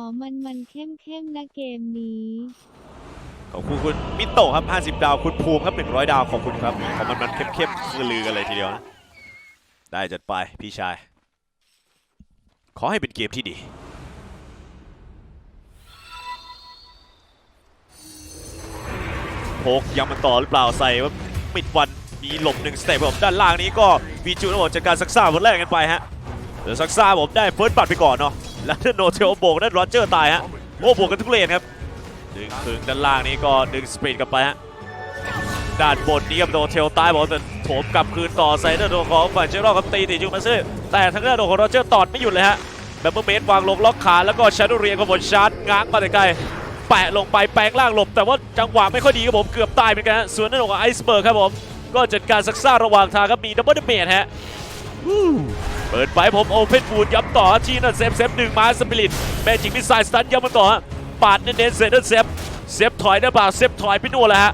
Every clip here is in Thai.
อมันมันเข้มเข้มนะเกมนี้ขอบคุณคุณมิโตะครับ 50 ดาว คุณภูมิครับ 100 ดาว ขอบคุณครับ ขอมันมันเข้มๆคือลือกันเลยทีเดียวนะ ได้จัดไปพี่ชาย ขอให้เป็นเกมที่ดี โพกยังมันต่อหรือเปล่าใส่ว่าปิดวันมีหลบหนึ่งสเต็ปผมด้านล่างนี้ก็วีจูนะผมจากการซักซ่าบนแรกกันไปฮะเดี๋ยวซักซ่าผมได้เฟิร์สบัตไปก่อนเนาะ แล้วโนเทลโบกนั่นโรเจอร์ตายฮะโอ้บวกกันทุกเลนครับดึงถึงด้านล่างนี้ก็ดึงสปีดกลับไปฮะด้านบนนี้กับโดเทลตายบอกแต่โถมกลับคืนต่อใส่ด้านโดของฝั่งเจอรอกับตีติจูมาซึแต่ทางด้านโดของโรเจอร์ตอดไม่หยุดเลยฮะแบบเบอร์เมดวางลงล็อกขาแล้วก็ชาร์ดเรียงกับบนชาร์จง้างมาแต่ไกลแปะลงไปแปลงล่างหลบ แต่ว่าจังหวะไม่ค่อยดีครับผมเกือบตายเหมือนกันฮะส่วนด้านของไอซ์เบิร์กครับผมก็จัดการซักซ่าระหว่างทางครับมีดับเบิลเมจฮะ เปิดไปผมโอเพนบูดย้ำต่อทีนั่นเซฟเซฟหนึ่งมาสปิริตแมจิกมิสไซล์สตันย้ำมาต่อปาดเน้นๆเซนเซฟเซฟถอยได้เปล่าเซฟถอยไปนู่นแล้วฮะ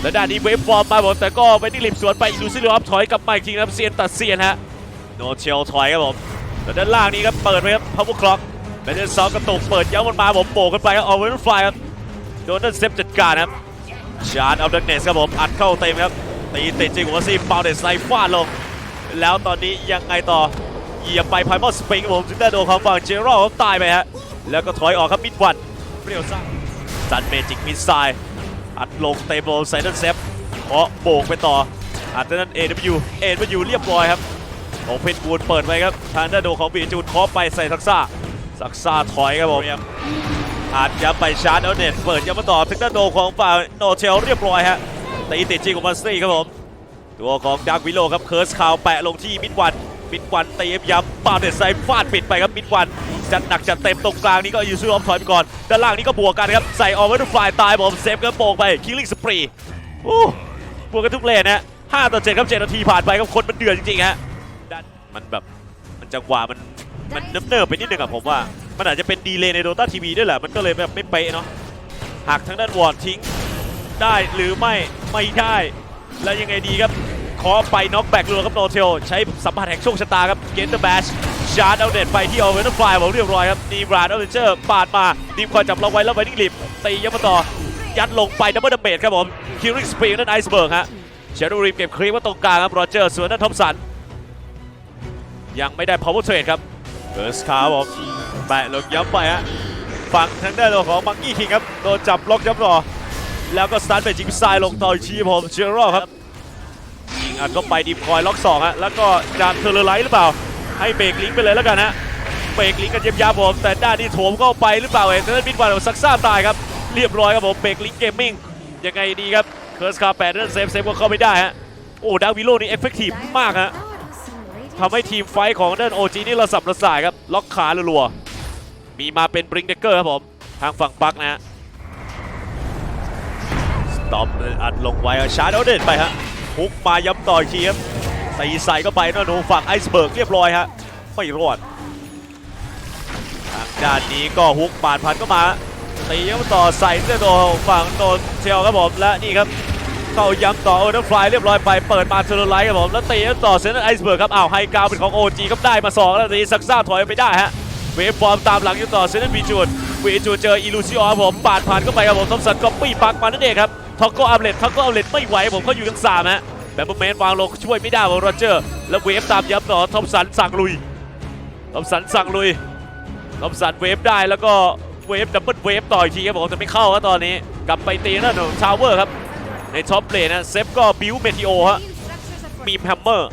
แล้วด้านนี้เวฟฟอร์มมาผมแต่ก็ไปที่ริมสวนไปอินูซิลอฟถอยกลับมาอีกทีนะครับเซียนตัดเซียนฮะโนเชลถอยครับผมแล้วด้านล่างนี้ครับเปิดไปครับพาวเวอร์คล็อกแมนเชสซอกระตุกเปิดย้ำมันมาผมโบกกันไปครับออเวอร์ฟลายครับโดนนั่นเซฟจัดการครับชาร์ดอัลดักเนสครับผมอัดเข้าเต็มครับตีติดจริงหัวซีเปาเดสไซฟาดลง แล้วตอนนี้ยังไงต่อเหยียบไปพายมอสปริงผมถึงได้โดนของฝั่งเจอรัลเขาตายไปฮะแล้วก็ถอยออกครับมิดวันเปรี้ยวซ่าซันเมจิกมิสไซล์อัดลงเตโบไซเดนเซฟเคาะโบกไปต่ออัดนั้น AW AW เรียบร้อยครับโอเพนบูนเปิดไปครับทางด้านโดของบีจูนเคาะไปใส่ซักซ่าซักซ่าถอยครับผมอัดยับไปชาร์จเอาเน็ตเปิดยับมาต่อถึงด้านโดของฝั่งโนเชลเรียบร้อยฮะตีติดจริของมาสตี้ครับผม ตัวของดักวิโลครับเคิร์สคาวแปะลงที่มิดวันมิดวันเตะย้ำปาเดสไซฟาดปิดไปครับมิดวันจัดหนักจัดเต็มตรงกลางนี้ก็ยูซูออฟถอยไปก่อน ด้านล่างนี้ก็บวกกันครับ ใส่ออเวอร์ฟลายตายผมเซฟก็โปกไปคิลลิ่งสปรีโอ้บวกกันทุกเลนนะ5ต่อ7ครับ7นาทีผ่านไปครับคนมันเดือดจริงๆฮะด้านมันแบบมันจังหวะมันมันเนิบๆไปนิดนึงอะผมว่า มันอาจจะเป็นดีเลย์ในโดตาทีวีด้วยแหละมันก็เลยแบบไม่เป๊ะเนาะหักทางด้านวอร์ดทิ้งได้หรือไม่ไม่ได้ แล้วยังไงดีครับขอไปน็อกแบ็กรัวครับโนเทลใช้สัมผัสแห่งโชคชะตาครับเกนเตอร์แบชชาร์ดเอาเด็ดไปที่เอาเวนต์ฟลายผมเรียบร้อยครับนีบราดเอาเวนเจอร์ปาดมาดีมคอยจับเราไว้แล้วไวนิ่งลิฟตียับมาต่อยัดลงไปดับเบิลดัมเบดครับผมคิวริงสปีดนั่นไอซ์เบิร์กฮะเชดูรีมเก็บครีมว่าตรงกลางครับโรเจอร์สวนนั้นทอมสันยังไม่ได้ power trade ครับเกิร์สคาร์ผมแปะลงย้ำไปฮะฝั่งทางด้านของมังกี้คิงครับโดนจับล็อกย้ำต่อ แล้วก็สตาร์ทไปจิงทรายลงต่ออีผมเชอร์รอครับยิงอัดเข้าไปดีมคอยล็อกสองฮะแล้วก็จามเทอร์ไลท์หรือเปล่า ให้เบรกลิงไปเลยแล้วกันฮะเบรกลิงกันเย็บยาผมแต่ด้านนี้โถมเข้าไปหรือเปล่าเองแต่นั้นมิดวันของซักซ่าตายครับเรียบร้อยครับผมเบรกลิงเกมมิ่งยังไงดีครับเคิร์สคาแปดนั่นเซฟเซฟก็เข้าไม่ได้ฮะโอ้ดาวิโลนี่เอฟเฟกตีฟมากฮะทำให้ทีมไฟของเด้านโอจีนี่ระสับระสายครับล็อกขารัวๆมีมาเป็นบริงเดเกอร์ครับผมทางฝั่งปักนะฮะ ตอปอัดลงไว้ชาร์ดเอาเด่นไปฮะฮุกมาย้ำต่ออีกทีครับตีใส่เข้าไปนะหนูฝั่งไอซ์เบิร์กเรียบร้อยฮะไม่รอดทางด้านนี้ก็ฮุกปาดพันก็มาตีย้ำต่อใส่เสื้อตัวฝั่งโดนเชลครับผมและนี่ครับเข้าย้ำต่อโอเดอร์ฟลายเรียบร้อยไปเปิดมาเทอร์ไลท์ครับผมแล้วตีย้ำต่อเซนต์ไอซ์เบิร์กครับอ้าวไฮกราวเป็นของโอจีครับได้มาสองแล้วตีซักซ่าถอยไปได้ฮะเวฟฟอร์มตามหลังอยู่ต่อเซนต์วีจูนวีจูเจออิลูซิออผมปาดผ่านเข้าไปครับผมทอมสันก็ปี้ปักมานั่นเองครับ ท็อกโกอัมเลตท็อกโกอัมเลตไม่ไหวผมเขาอยู่ทั้งสามฮะแบบเบอร์แมนวางลงช่วยไม่ได้ของโรเจอร์ แล้วเวฟตามยับต่อทอมสันสั่งลุยทอมสันสั่งลุยทอมสันเวฟได้แล้วก็เวฟดับเบิลเวฟต่ออีกทีครับผมแต่ไม่เข้าครับตอนนี้ กลับไปตีนั่นหนูทาวเวอร์ครับ ในท็อปเลนนะเซฟก็บิวเมทิโอฮะมีแฮมเมอร์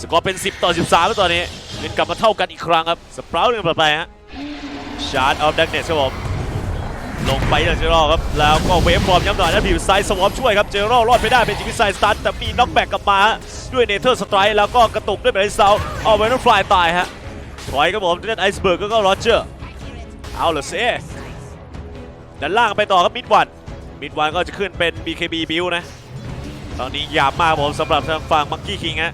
สกอร์เป็น 10 ต่อ 13แล้วตอนนี้เป็นกลับมาเท่ากันอีกครั้งครับสปราวหนึ่งไปฮะชาร์ดออฟดักเนสครับผม ลงไปจากเจอรอครับ แล้วก็เวฟฟอร์มย้ำหน่อยนะผิวไซส์สวอปช่วยครับ เจอรอรอดไม่ได้เป็นจิมิไซสตันแต่มีน็อกแบกกลับมา ด้วยเนเธอร์สไตร์แล้วก็กระตุกด้วยเบรนเซาเอาไว้น้ฟลายตายฮะถอยครับผมเล่นไอซ์เบิร์กก็โรเจอร์เอาเลยเซ่ด้านล่างไปต่อครับมิดวันมิดวันก็จะขึ้นเป็น BKB บิวนะ ตอนนี้หยาบมากผมสำหรับทางฝั่งมังกี้คิงฮะ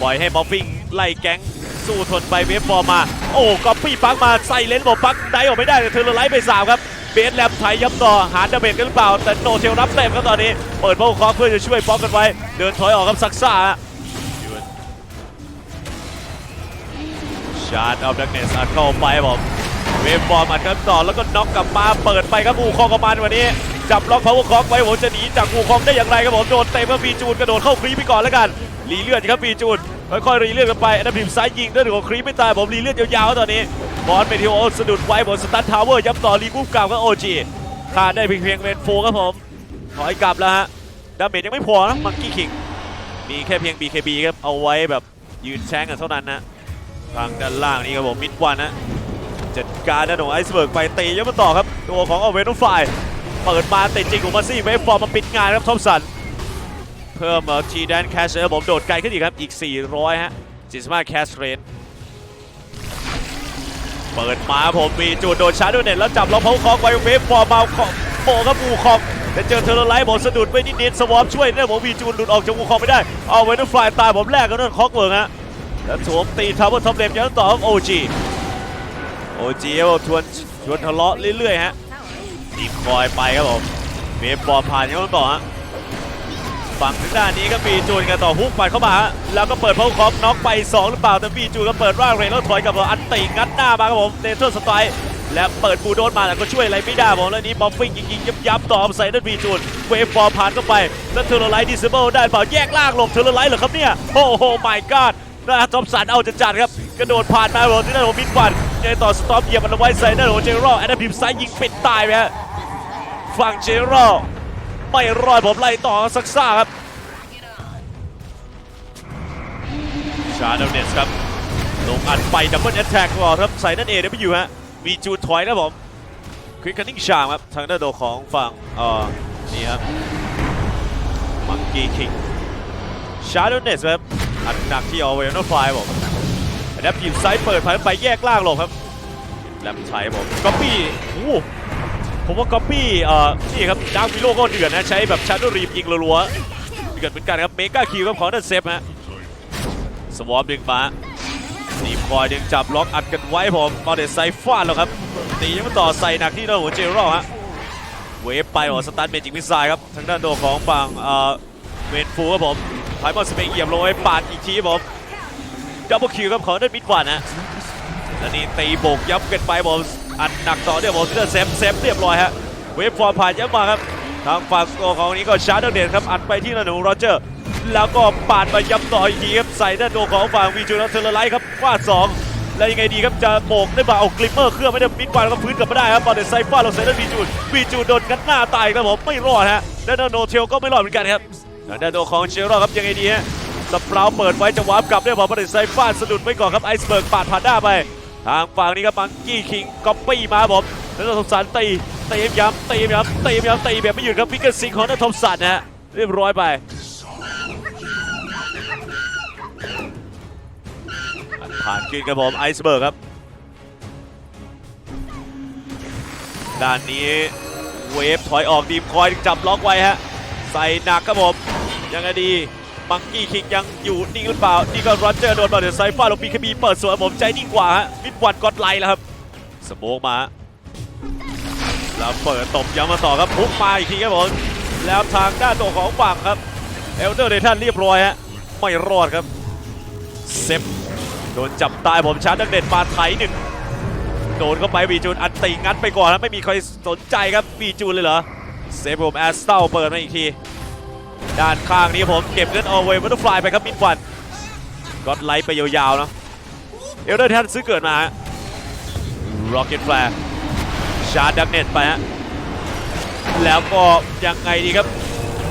ปล่อยให้บอฟฟิงไล่แก๊งสู้ทนไปเวฟฟอร์มมา โอ้ก็ปี้ปักมาใส่เลนบอกปักได้ออกไม่ได้แต่เทอร์ไลท์ไปสามครับ เบสแลมไทยย้ำต่อหาดาเมจกันหรือเปล่า แต่โนเทลรับเต็มครับตอนนี้ เปิดโบว์คอเพื่อจะช่วยป้องกันไว้ เดินถอยออกครับซักซ่าชาร์ดออฟดักเนสอัดเข้าไปครับผมเวฟบอลอัดกันต่อแล้วก็น็อกกลับมาเปิดไปครับอูคองกับมันวันนี้ จับล็อกพาวเวอร์คอกไว้ผมจะหนีจากอูคองได้อย่างไรครับผมโดนเตะครับบีจูนกระโดดเข้าครีไปก่อนแล้วกันรีเลือดครับบีจูนค่อยๆรีเลือดกันไปอันดับทีมซ้ายยิงด้วยของครีไม่ตายผมรีเลือดยาวๆตอนนี้ บอลเมทิโอสะดุดไว้บนสตันทาวเวอร์ย้ำต่อรีบูฟกลับก็โอจีขาดได้เพียงเพียงเวนโฟครับผมถอยกลับแล้วฮะดาเมจยังไม่พอนะมังกี้คิงมีแค่เพียง BKB ครับเอาไว้แบบยืนแช่งกันเท่านั้นนะทางด้านล่างนี่ครับผมมิดวันนะจัดการนะหนูไอซ์เบิร์กไปตียังมาต่อครับตัวของอเวนไฟเปิดมาติดจริงของมาซี่เวฟฟอร์มมาปิดงานครับทอมสันเพิ่มทีแดนแคชเชอร์ผมโดดไกลขึ้นอีกครับอีก 400 ฮะ45แคชเรน เปิดมาผมมีจูดโดนชาร์ด้วยเน็ตแล้วจับล็อกเขาคอกไว้เวฟฟอร์มาขอโปครับอูคองแต่เจอเทอร์ไลท์ผมสะดุดไปนิดๆสวอปช่วยเนี่ยผมวีจูนหลุดออกจากอูคองไม่ได้ เอาเวนไฟตายผมแรกกับนั่นคอกเวิร์กฮะแล้วสวมตีทาวเวอร์ท็อปเลมยังต่อครับโอจีโอจีชวนชวนทะเลาะเรื่อยๆฮะดีคอยไปครับผมเมฟบอลผ่านย้องต่อฮะ ฝั่งทางด้านนี้ก็มีจูนกันต่อฮุกปัดเข้ามา แล้วก็เปิดเพาคอมน็อกไป 2 หรือเปล่า แต่มีจูนก็เปิดร่างเรนแล้วถอยกับอันติงัดหน้ามาครับผมเนเธอร์สไตล์และเปิดบูโดนมาแต่ก็ช่วยอะไรไม่ได้ผมแล้วนี้บอมฟิงยิงๆยับๆต่อใส่ด้านบีจูนเวฟบอลผ่านเข้าไป แล้วเทอร์ไลท์ดิสเบิลได้เปล่าแยกล่างหลบเทอร์ไลท์เหรอครับเนี่ยโอ้โห my god นะทอมสันเอาจัดครับ กระโดดผ่านมาโรที่นั่นขอมิดวันยังต่อสต็อปเหยียบมันเอาไว้ใส่นั่นขอเจเนรัลแอนด์พิมซ้ายยิงปิดตายไปฮะฝั่งเจเนอรัล ไม่รอดผมไล่ต่อซักซ่าครับชาร์ดเนสครับลงอัดไปดับเบิลแอตแทกก่อนครับใส่นั่นเอเดไปอยู่ฮะมีจูดถอยนะผมควิกคันนิ่งชามครับทางด้านโดของฝั่งเอ่อนี่ครับมังกี้คิงชาร์ดเนสครับอัดหนักที่เอเวลนอฟไฟผมแอดพิมไซด์เปิดผ่านไปแยกล่างลงครับแลมชัยผมก๊อปปี้โอ้ ผมว่าก๊อปปี้เอ่อนี่ครับดาร์กวิโลก็เดือดนะ ใช้แบบชาร์ดรีมยิงรัวๆเดือดเหมือนกันครับเมกาคิวครับของนันเซฟฮะสวอปดึงมานีคอยดึงจับล็อกอัดกันไว้ผมมาเดซไซฟาดแล้วครับตียังมาต่อใส่หนักที่โดนหัวเจอรอฮะเวฟไปหัวสตาร์เมจิกมิสไซครับทางด้านโดนของฝั่งเอ่อเวนฟูครับผมไพมอนสเปกเหยียบลงไปปาดอีกทีผมดับเบิลคิวครับของด้านมิดวันนะและนี่ตีโบกยับกันไปผม อัดหนักต่อเนื่องผมที่เซฟเซฟเรียบร้อยฮะเวฟฟอร์มผ่านยับมาครับทางฝั่งตัวของนี้ก็ชาร์ดเดนครับอัดไปที่นาหนูโรเจอร์ แล้วก็ปาดมาย้ำต่ออีกทีครับใส่ด้านโดของฝั่งวีจูนัทเทอร์ไลท์ครับฟาดสองแล้วยังไงดีครับจะโบกได้บ่าเอากลิมเมอร์เครื่องไม่ได้มิดวันแล้วก็พื้นกลับมาได้ครับบอลเดนไซฟ้าเราใส่ด้านวีจูนวีจูนโดนกันหน้าตายครับผมไม่รอดฮะด้านโนเทลก็ไม่รอดเหมือนกันครับด้านตัวของเชลรอครับยังไงดีฮะสเปราวเปิดไว้จะวาร์ปกลับได้บอลบอลเดนไซฟ้าสะดุดไว้ก่อนครับไอซ์เบิร์กปาดผ่านหน้าไป ทางฝั่งนี้ครับมังกี้คิงก๊อปปี้มาผมแล้วทอมสันตีตีย้ำตีย้ำตีย้ำตีแบบไม่หยุดครับพิกเกอร์ซิงของนัททอมสันนะฮะเรียบร้อยไปผ่านขึ้นครับผมไอซ์เบิร์กครับด้านนี้เวฟถอยออกดีมคอยจับล็อกไว้ฮะใส่หนักครับผมยังไงดี มังกี้คิงยังอยู่นิ่งหรือเปล่านี่ก็โรเจอร์โดนมาเดี๋ยวไซฟ้าลงปีคบีเปิดสวนผมใจนิ่งกว่าฮะมิดวันกดไลน์แล้วครับสโมกมาแล้วเปิดตบย้ำมาต่อครับพุกมาอีกทีครับผมแล้วทางด้านตัวของฝั่งครับเอลเดอร์เดทันเรียบร้อยฮะไม่รอดครับเซฟโดนจับตายผมชาร์จดักเด่นมาไถหนึ่งโดนเข้าไปบีจูนอันติงัดไปก่อนแล้วไม่มีใครสนใจครับบีจูนเลยเหรอเซฟผมแอสเตลเปิดมาอีกที ด้านข้างนี้ผมเก็บเงินเอาไว้บัตเตอร์ฟลายไปครับมินฟันก็ไลท์ไปยาวๆเนาะเอลเดอร์แทนซื้อเกิดมาร็อกเก็ตแฟร์ชาร์จดักเน็ตไปฮะแล้วก็ยังไงดีครับ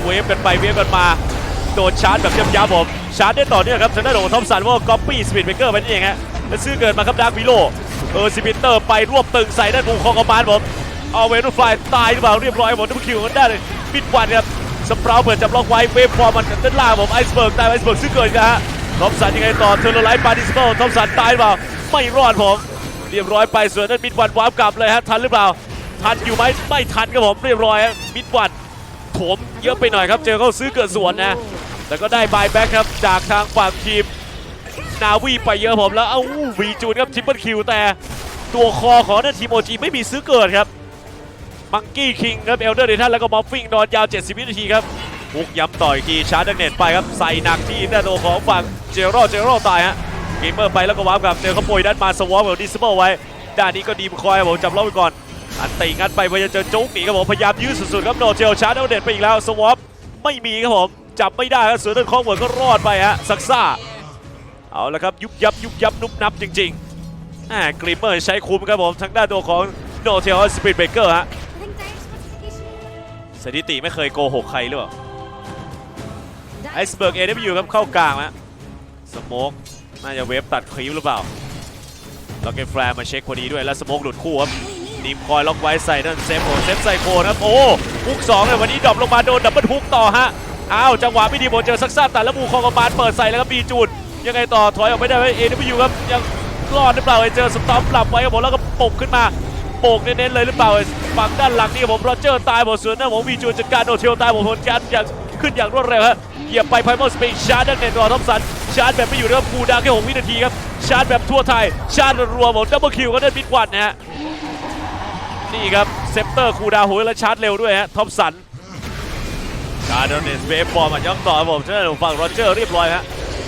เวฟกันไปเวฟกันมาโดนชาร์จแบบยับๆผมชาร์จได้ต่อเนื่องครับทางด้านของทอมสันว่าก๊อปปี้สปีดเบเกอร์ไปนี่เองฮะแล้วซื้อเกิดมาครับดาร์กวิโลเออซิมิเตอร์ไปรวบตึงใส่ด้านมุมของกระมานผมเอาเวนุฟลายตายหรือเปล่าเรียบร้อยหมดทุกคิวกันได้เลยมิดวันครับ สเปราวเปิดจับล็อกไว้เวฟฟอร์มันด้านล่างผมไอซ์เบิร์กตายไอซ์เบิร์กซื้อเกิดนะฮะทอมสันยังไงต่อเทอร์โลไลท์ปาดิสเบิลทอมสันตายเปล่าไม่รอดผมเรียบร้อยไปส่วนนั้นมิดวันวาร์ปกลับเลยฮะทันหรือเปล่า ทันอยู่ไหมไม่ทันครับผมเรียบร้อยมิดวันโถมเยอะไปหน่อยครับเจอเขาซื้อเกิดสวนนะแต่ก็ได้บายแบ็กครับจากทางฝั่งทีมนาวีไปเยอะผมแล้วเอ้าวีจูนครับทิปเปิลคิวแต่ตัวคอของนั่นทีมโอจีไม่มีซื้อเกิดครับ มังกี้คิงครับเอลเดอร์เดทันแล้วก็มอฟฟิงนอนยาว 70 วินาทีครับพุกย้ำต่อยทีชาร์ดเน็ตไปครับ ใส่หนักที่หน้าตัวของฝั่งเจโร่เจโร่ตายฮะเกมเมอร์ไปแล้วก็วาร์ปกับเจอเขาโปรยด้านมาสวอปกับดิสเบิลไว้ ด้านนี้ก็ดีมคอยบผมจับล็อกไปก่อน อันตีงัดไปพยายามจะจุกหนีครับผมพยายามยืดสุดๆครับโนเทลชาร์จเอาเด็ดไปอีกแล้วสวอปไม่มีครับผมจับไม่ได้ครับเสือเดินคล้องเหมือนก็รอดไปฮะซักซ่าเอาละครับยุบยับยุบยับนุบนับจริงๆอ่ากริมเมอร์ใช้คุ้มครับผมทางด้านตัวของโนเทลสปีดเบเกอร์ฮะ สถิติไม่เคยโกหกใครหรือเปล่าไอซ์เบิร์กเอเดครับเข้ากลางแล้วสโมกน่าจะเวฟตัดคลิปหรือเปล่าล็อกเก็ตแฟร์มาเช็คพอดีด้วยแล้วสโมกหลุดคู่ครับดีมคอยล็อกไว้ใส่นั่นเซฟโอเซฟไซโคนครับโอ้ฮุกสองเลยวันนี้ดรอปลงมาโดนดับเบิลฮุกต่อฮะอ้าวจังหวะไม่ดีบนเจอซักซ่าตัดแล้วมูคองกบาลเปิดใส่แล้วครับบีจูนยังไงต่อถอยออกไม่ได้เอเดอยู่ครับยังรอดหรือเปล่าเจอสตอมปรับไว้ครับผมแล้วก็ปกขึ้นมา โปกเน้นๆเลยหรือเปล่าฝั่งด้านหลังนี่ผมโรเจอร์ตายหมดส่วนหน้าผมวีจูจัดการโนเทลตายหมดผลการอย่างขึ้นอย่างรวดเร็วฮะเหยียบไปไพมอลสปริงชาร์จดังเนตรอทอมสันชาร์จแบบไม่อยู่นะครับคูดาวแค่6วินาทีครับชาร์จแบบทั่วไทยชาร์จรัวๆผมดดับเบิลคิวก็ได้มิดวันนะฮะนี่ครับเซปเตอร์คูดาวโหยและชาร์จเร็วด้วยฮะทอมสันการโดนเนสเวฟบอลมาย่อมต่อผมชนะฝั่งโรเจอร์เรียบร้อยฮะ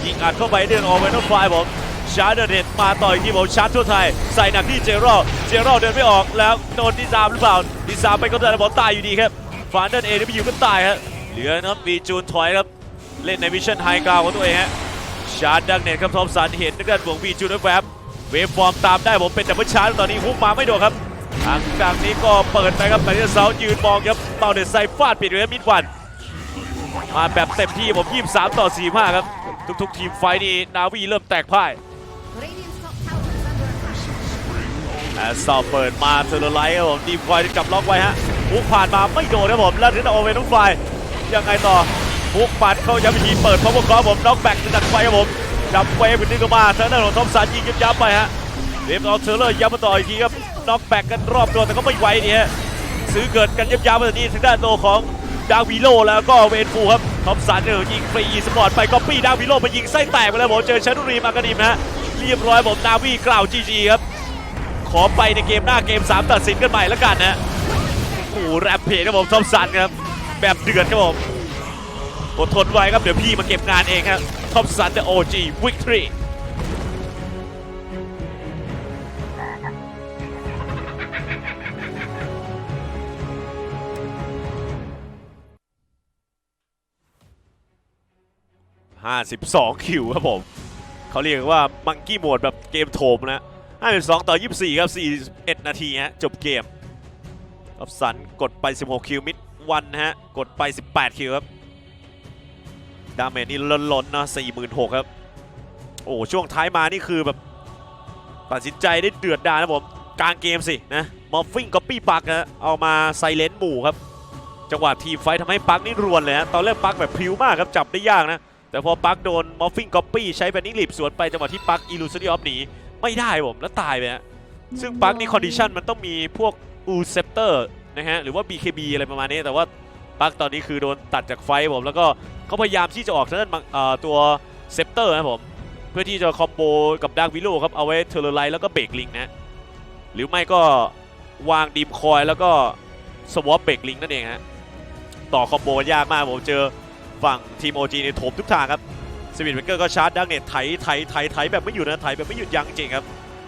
ยิงอัดเข้าไปเดินออกไปนอตไฟผม ชาร์เด็ดมาต่อยที่ผมชาร์จทั่วไทย ใส่หนักที่เจโร่เจโร่เดินไม่ออกแล้วโดนดิซามหรือเปล่าดิซามไปก็ได้บอลตายอยู่ดีครับฟานเดนเอที่ไปอยู่ก็ตายฮะเหลือนะครับวีจูนถอยครับเล่นในวิชั่นไฮกราวของตัวเองฮะชาร์จดังเน็ตครับทอมสันเห็นนักด้านของวีจูนแวบเวฟฟอร์มตามได้ผมเป็นดับเบิลชาร์จตอนนี้ฮุกมาไม่โดนครับทางกลางนี้ก็เปิดไปครับไปที่เสายืนมองครับเต่าเด็ดใส่ฟาดปิดเลยมิดวันมาแบบเต็มที่ผม 23 ต่อ 45 ครับ ทุกๆ ทีมไฟนี่นาวีเริ่มแตกพ่าย แอสซอลเปิดมาเทอร์ไลท์ครับผมดีมคอยจับล็อกไว้ฮะฮุกผ่านมาไม่โดนครับผมแล้วถึงเอาเวนทุกไฟยังไงต่อฮุกปัดเข้าย้ำอีทีเปิดพาวเวอร์คอผมน็อกแบ็กดักไฟครับผมจับเวฟเป็นนึงก็มาทางด้านของทอมสันยิงยับไปฮะเวฟเอาเทอร์เลอร์ย้ำมาต่ออีกทีครับน็อกแบ็กกันรอบตัวแต่ก็ไม่ไหวนี่ฮะซื้อเกิดกันยับๆมาแต่นี่ทางด้านตัวของดาวิโลแล้วก็เวนฟูครับทอมสันเนี่ยยิงฟรีสปอร์ตไปก็ปี้ดาวิโลไปยิงไส้แตกไปแล้วผมเจอชานุรีมากานิมนะ เรียบร้อยผมนาวีกล่าวจีจีครับ ขอไปในเกมหน้าเกม 3 ตัดสินกันใหม่แล้วกันนะโอ้โหแรปเพจครับผมทอมสันครับ แบบเดือดครับผมอดทนไว้ครับ เดี๋ยวพี่มาเก็บงานเองครับทอมสันเดอะโอจีวิกตอรี52 คิวครับผม เขาเรียกว่ามังกี้โหมดแบบเกมโถมนะ 52 ต่อ 24 ครับ 41 นาทีฮะจบเกมออฟสันกดไป 16 คิวมิดวันฮะ กดไป 18 คิวครับดาเมจนี่ล้นๆเนาะ46,000ครับ โอ้ช่วงท้ายมานี่คือแบบตัดสินใจได้เดือดดาลนะผม กลางเกมสินะมอฟฟิงก็ปี้ปักนะเอามาไซเลนต์หมู่ครับ จังหวะทีมไฟทำให้ปักนี่รวนเลยฮะตอนแรกปักแบบพิ้วมากครับจับได้ยากนะ แต่พอปักโดนมอฟฟิงก๊อปปี้ใช้แบนนิ่งลีบสวนไปจังหวะที่ปักอีลูซิตี้ออฟหนีไม่ได้ผมแล้วตายไปฮะซึ่งปักนี่คอนดิชันมันต้องมีพวกอูเซปเตอร์นะฮะหรือว่า BKB อะไรประมาณนี้ แต่ว่าปักตอนนี้คือโดนตัดจากไฟผมแล้วก็เขาพยายามที่จะออกทางด้านมังเอ่อตัวเซปเตอร์นะผมเพื่อที่จะคอมโบกับดาร์กวิโลครับเอาไว้เทอร์ไลท์แล้วก็เบรกลิงนะหรือไม่ก็วางดีมคอยแล้วก็สวอปเบรกลิงนั่นเองฮะต่อคอมโบยากมากผมเจอ ฝั่งทีมโอจีในโถมทุกทางครับสวิตเบเกอร์ก็ชาร์จดังเน็ตไถไถไถไถแบบไม่หยุดนะไถแบบไม่หยุดยั้งจริงครับ